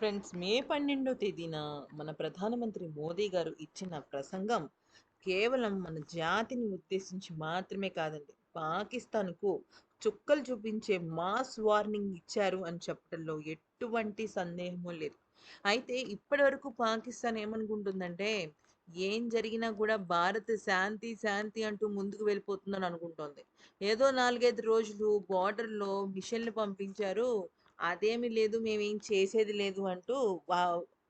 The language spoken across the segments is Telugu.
ఫ్రెండ్స్ మే పన్నెండో తేదీన మన ప్రధానమంత్రి మోదీ గారు ఇచ్చిన ప్రసంగం కేవలం మన జాతిని ఉద్దేశించి మాత్రమే కాదండి. పాకిస్తాన్కు చుక్కలు చూపించే మాస్ వార్నింగ్ ఇచ్చారు అని చెప్పడంలో ఎటువంటి సందేహము లేదు. అయితే ఇప్పటివరకు పాకిస్తాన్ ఏమనుకుంటుందంటే ఏం జరిగినా కూడా భారత్ శాంతి శాంతి అంటూ ముందుకు వెళ్ళిపోతుందని అనుకుంటోంది. ఏదో నాలుగైదు రోజులు బార్డర్లో మిషన్లు పంపించారు. అదేమి లేదు మేమేం చేసేది లేదు అంటూ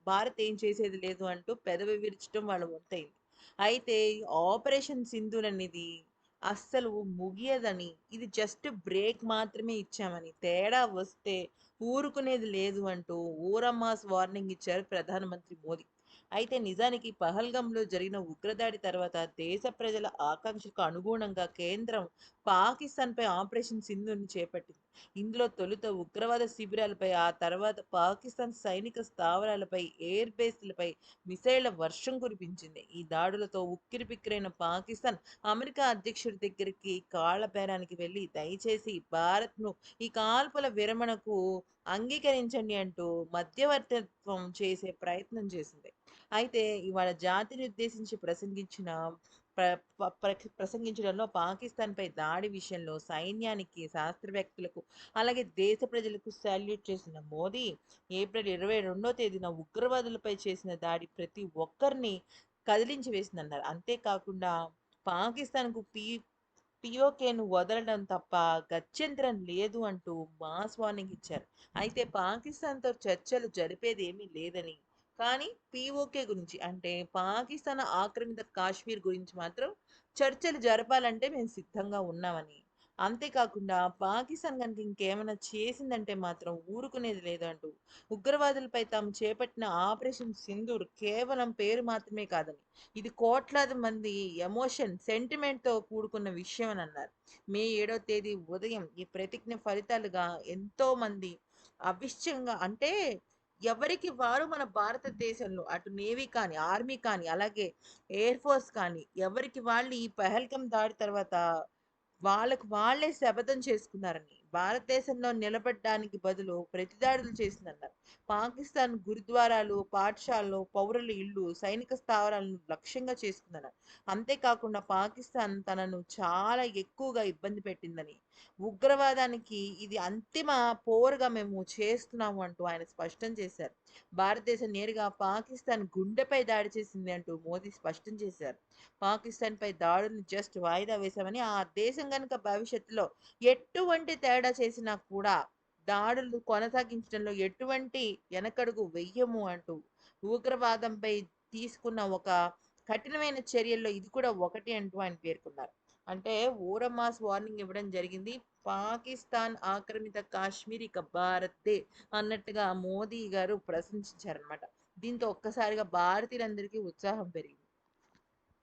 భారత్ ఏం చేసేది లేదు అంటూ పెదవి విరచడం వాళ్ళ వంతైంది. అయితే ఆపరేషన్ సింధూర్ అనేది అస్సలు ముగియదని ఇది జస్ట్ బ్రేక్ మాత్రమే ఇచ్చామని తేడా వస్తే ఊరుకునేది లేదు అంటూ ఊరమ్మాస్ వార్నింగ్ ఇచ్చారు ప్రధానమంత్రి మోదీ. అయితే నిజానికి పహల్గంలో జరిగిన ఉగ్రదాడి తర్వాత దేశ ప్రజల ఆకాంక్షకు అనుగుణంగా కేంద్రం పాకిస్తాన్పై ఆపరేషన్ సింధుని చేపట్టింది. ఇందులో తొలుత ఉగ్రవాద శిబిరాలపై ఆ తర్వాత పాకిస్తాన్ సైనిక స్థావరాలపై ఎయిర్ బేస్లపై మిసైళ్ళ వర్షం కురిపించింది. ఈ దాడులతో ఉక్కిరిపిక్కిరైన పాకిస్తాన్ అమెరికా అధ్యక్షుడి దగ్గరికి కాళ్ళ బేరానికి వెళ్ళి దయచేసి భారత్ను ఈ కాల్పుల విరమణకు అంగీకరించండి అంటూ మధ్యవర్తిత్వం చేసే ప్రయత్నం చేసింది. అయితే ఇవాళ జాతిని ఉద్దేశించి ప్రసంగించిన ప్ర ప- ప్ర- ప్రసంగించడంలో పాకిస్తాన్పై దాడి విషయంలో సైన్యానికి శాస్త్రవేత్తలకు అలాగే దేశ ప్రజలకు శాల్యూట్ చేసిన మోదీ ఏప్రిల్ ఇరవై రెండో తేదీన ఉగ్రవాదులపై చేసిన దాడి ప్రతి ఒక్కరిని కదిలించి వేసిందన్నారు. అంతేకాకుండా పాకిస్తాన్కు పీ పిఓకేను వదలడం తప్ప గత్యంతరం లేదు అంటూ మాస్ వార్నింగ్ ఇచ్చారు. అయితే పాకిస్తాన్తో చర్చలు జరిపేది ఏమీ లేదని కానీ పిఓకే గురించి అంటే పాకిస్తాన్ ఆక్రమిత కాశ్మీర్ గురించి మాత్రం చర్చలు జరపాలంటే మేము సిద్ధంగా ఉన్నామని అంతేకాకుండా పాకిస్తాన్ కనుక ఇంకేమైనా చేసిందంటే మాత్రం ఊరుకునేది లేదంటూ. ఉగ్రవాదులపై తాము చేపట్టిన ఆపరేషన్ సింధూర్ కేవలం పేరు మాత్రమే కాదని. ఇది కోట్లాది మంది ఎమోషన్ సెంటిమెంట్తో కూడుకున్న విషయం అని అన్నారు. మే ఏడో తేదీ ఉదయం ఈ ప్రతిజ్ఞ ఫలితాలుగా ఎంతో మంది అవిశ్యంగా అంటే ఎవరికి వారు మన భారతదేశంలో అటు నేవీ కానీ ఆర్మీ కానీ అలాగే ఎయిర్ ఫోర్స్ కానీ ఎవరికి వాళ్ళు ఈ పెహల్కం దాడి తర్వాత వాళ్ళకు వాళ్ళే శపథం చేసుకున్నారని భారతదేశంలో నిలబడడానికి బదులు ప్రతిదాడులు చేసిందన్నారు. పాకిస్తాన్ గురుద్వారాలు పాఠశాలలు పౌరుల ఇళ్ళు సైనిక స్థావరాలను లక్ష్యంగా చేసుకుందన్నారు. అంతేకాకుండా పాకిస్తాన్ తనను చాలా ఎక్కువగా ఇబ్బంది పెట్టిందని. ఉగ్రవాదానికి ఇది అంతిమ పోరుగా మేము చేస్తున్నాము అంటూ ఆయన స్పష్టం చేశారు. భారతదేశం నేరుగా పాకిస్తాన్ గుండెపై దాడి చేసింది అంటూ మోదీ స్పష్టం చేశారు. పాకిస్తాన్పై దాడులను జస్ట్ వాయిదా వేశామని ఆ దేశం కనుక భవిష్యత్తులో ఎటువంటి తేడా చేసినా కూడా దాడులు కొనసాగించడంలో ఎటువంటి వెనకడుగు వెయ్యము అంటూ ఉగ్రవాదంపై తీసుకున్న ఒక కఠినమైన చర్యల్లో ఇది కూడా ఒకటి అంటూ ఆయన పేర్కొన్నారు. అంటే ఓరమాస్ వార్నింగ్ ఇవ్వడం జరిగింది. పాకిస్తాన్ ఆక్రమిత కాశ్మీర్ ఇక భారత్దే అన్నట్టుగా మోదీ గారు ప్రశంసించారనమాట దీంతో ఒక్కసారిగా భారతీయులందరికీ ఉత్సాహం పెరిగింది.